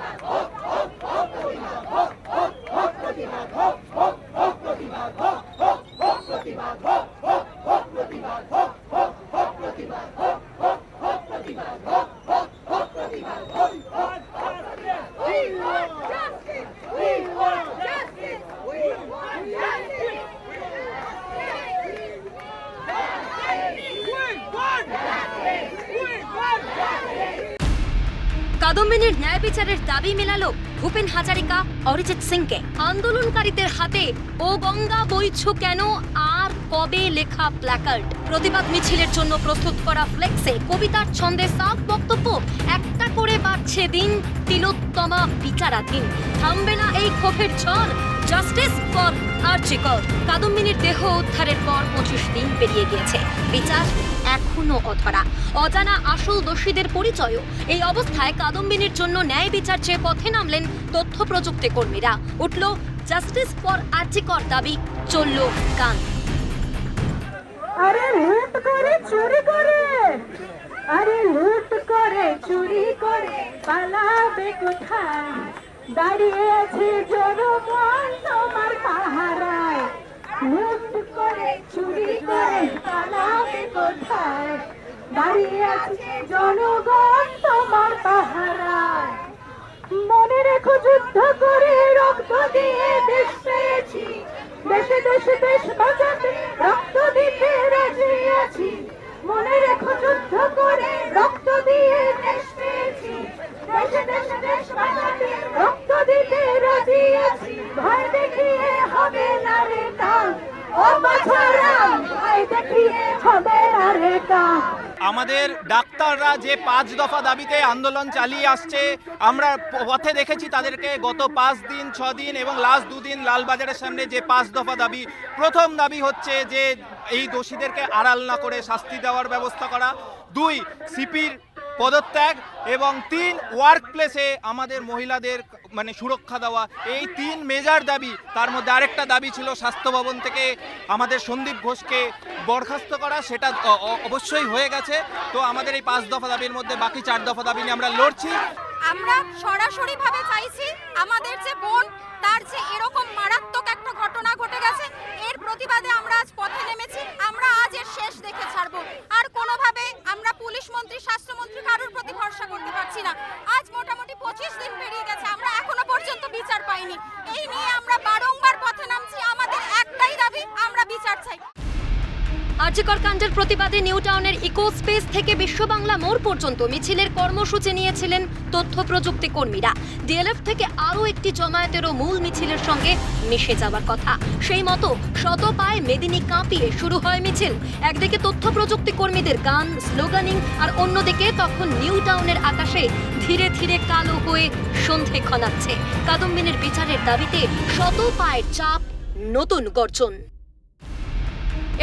站好 কাদম্বিনীর ন্যায় বিচারের দাবি মেলালো ভূপেন হাজারিকা অরিজিৎ সিংকে। আন্দোলনকারীদের হাতে ও গঙ্গা বইছ কেন, আর কবে লেখা প্ল্যাকার্ড? প্রতিবাদ মিছিলের জন্য প্রস্তুত করা ফ্লেক্সে কবিতার ছন্দে সাফ বক্তব্য, একটা করে বাড়ছে দিন, তিলোত্তমা বিচারাধীন। থামবে না এই ক্ষোভের ঝড়, জাস্টিস ফর আর্চিকর কাদম্বিনীর দেহ উদ্ধারের পর দিন পেরিয়ে গিয়েছে। বিচার এখনও অধরা। অজানা আসল দোষীদের পরিচয়ও এই অবস্থায় কাদম্বিনীর জন্য ন্যায় বিচার চেয়ে পথে নামলেন তথ্য প্রযুক্তি কর্মীরা। উঠল জাস্টিস ফর আর্চিকর দাবি, চলল গান। আরে লুট করে, চুরি করে। আরে লুট করে, চুরি করে। পালাবে কোথায়? দাঁড়িয়ে আছে পাহারায় লুট করে চুরি করে পালাবে কোথায় দাঁড়িয়ে আছে জনগণ তোমার পাহারায়। মনে রেখো যুদ্ধ করে রক্ত দিয়ে দেশ পেয়েছি। দেশে দেশে দেশ বাঁচাতে রক্ত দিতে রাজি আছি মনে রেখো যুদ্ধ করে রক্ত দিয়ে দেশ পেয়েছি দেশে দেশে দেশ বাঁচাতে রক্ত দিতে রাজি আছি ভয় দেখিয়ে হবে না রে কাম ও বাছারাম ভয় দেখিয়ে হবে না রে কাম আমাদের ডাক্তাররা যে পাঁচ দফা দাবিতে আন্দোলন চালিয়ে আসছে, আমরা পথে দেখেছি তাদেরকে গত পাঁচ দিন, ছ দিন এবং লাস্ট দুদিন লালবাজারের সামনে যে পাঁচ দফা দাবি, প্রথম দাবি হচ্ছে যে এই দোষীদেরকে আড়াল না করে শাস্তি দেওয়ার ব্যবস্থা করা। দুই, সিপির পদত্যাগ এবং তিন ওয়ার্ক প্লেসে আমাদের মহিলাদের মানে সুরক্ষা দেওয়া। এই তিন মেজার দাবি, তার মধ্যে আরেকটা দাবি ছিল স্বাস্থ্য ভবন থেকে আমাদের সন্দীপ ঘোষকে বরখাস্ত করা, সেটা অবশ্যই হয়ে গেছে। তো আমাদের এই পাঁচ দফা দাবির মধ্যে বাকি চার দফা দাবি নিয়ে আমরা লড়ছি। আমরা সরাসরি ভাবে চাইছি আমাদের যে বোন, তার যে এরকম মারাত্মক একটা ঘটনা ঘটে গেছে, এর প্রতিবাদে আমরা আজ পথে নেমেছি। আমরা আজ এর শেষ আমরা পুলিশ মন্ত্রী স্বাস্থ্যমন্ত্রী কারোর প্রতি ভরসা করতে পারছি না। আজ মোটামুটি পঁচিশ দিন পেরিয়ে গেছে, আমরা এখনও পর্যন্ত বিচার পাইনি। এই নিয়ে আমরা বারংবার পথে নামছি, আমাদের একটাই দাবি, আমরা বিচার চাই। আর্যিকর কাণ্ডের প্রতিবাদে নিউ টাউনের ইকো স্পেস থেকে বিশ্ব বাংলা মোড় পর্যন্ত মিছিলের কর্মসূচি নিয়েছিলেন তথ্য প্রযুক্তি কর্মীরা। ডিএলএফ থেকে আরও একটি জমায়েতেরও মূল মিছিলের সঙ্গে মিশে যাওয়ার কথা। সেই মতো শত পায়ে মেদিনী কাঁপিয়ে শুরু হয় মিছিল। একদিকে তথ্য প্রযুক্তি কর্মীদের গান, স্লোগানিং, আর অন্যদিকে তখন নিউ টাউনের আকাশে ধীরে ধীরে কালো হয়ে সন্ধে খনাচ্ছে। কাদম্বিনীর বিচারের দাবিতে শত পায়ের চাপ নতুন গর্জন।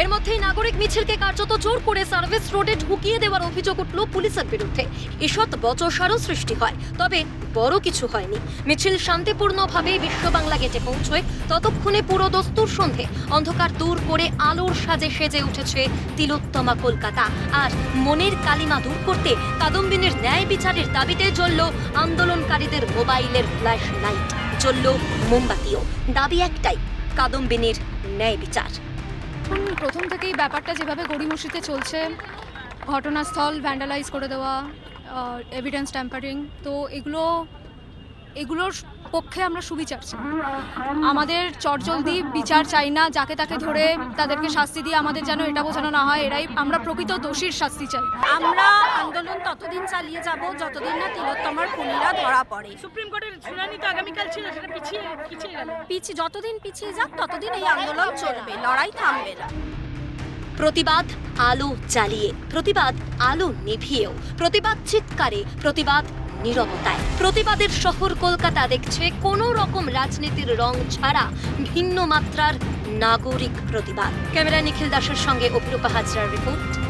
এর মধ্যেই নাগরিক মিছিলকে কার্যত জোর করে সার্ভিস রোডে ঢুকিয়ে দেওয়ার অভিযোগ উঠল পুলিশের বিরুদ্ধে। ঈষৎ বচসারও সৃষ্টি হয়, তবে বড় কিছু হয়নি। মিছিল শান্তিপূর্ণভাবে বিশ্ব বাংলা গেটে পৌঁছয়। ততক্ষণে পুরো দস্তুর সন্ধে। অন্ধকার দূর করে আলোর সাজে সেজে উঠেছে তিলোত্তমা কলকাতা। আর মনের কালিমা দূর করতে কাদম্বিনীর ন্যায় বিচারের দাবিতে জ্বলল আন্দোলনকারীদের মোবাইলের ফ্ল্যাশ লাইট। জ্বলল মোমবাতিও। দাবি একটাই, কাদম্বিনীর ন্যায় বিচার। এখন প্রথম থেকেই ব্যাপারটা যেভাবে গড়িমসিতে চলছে, ঘটনাস্থল ভ্যান্ডালাইজ করে দেওয়া এভিডেন্স ট্যাম্পারিং তো এগুলো এগুলোর পক্ষে আমরা সুবিচার চাই। আমাদের চটজলদি বিচার চাই না যাকে তাকে ধরে তাদেরকে শাস্তি দিয়ে আমাদের যেন এটা বোঝানো না হয় এরাই আমরা প্রকৃত দোষীর শাস্তি চাই। আমরা আন্দোলন ততদিন চালিয়ে যাব যতদিন না তিলোত্তমার খুনিরা ধরা পড়ে। সুপ্রিম কোর্টের শুনানি তো আগামীকাল ছিল সেটা পিছিয়ে পিছিয়ে গেল। পিছিয়ে যতদিন পিছিয়ে যাক ততদিন এই আন্দোলন চলবে লড়াই থামবে না। প্রতিবাদ আলো জ্বালিয়ে প্রতিবাদ আলো নিভিয়েও প্রতিবাদ চিৎকারে প্রতিবাদ নীরবতায়। প্রতিবাদের শহর কলকাতা দেখছে কোনো রকম রাজনীতির রং ছাড়া ভিন্ন মাত্রার নাগরিক প্রতিবাদ। ক্যামেরা নিখিল দাসের সঙ্গে অভিরূপা হাজরার রিপোর্ট।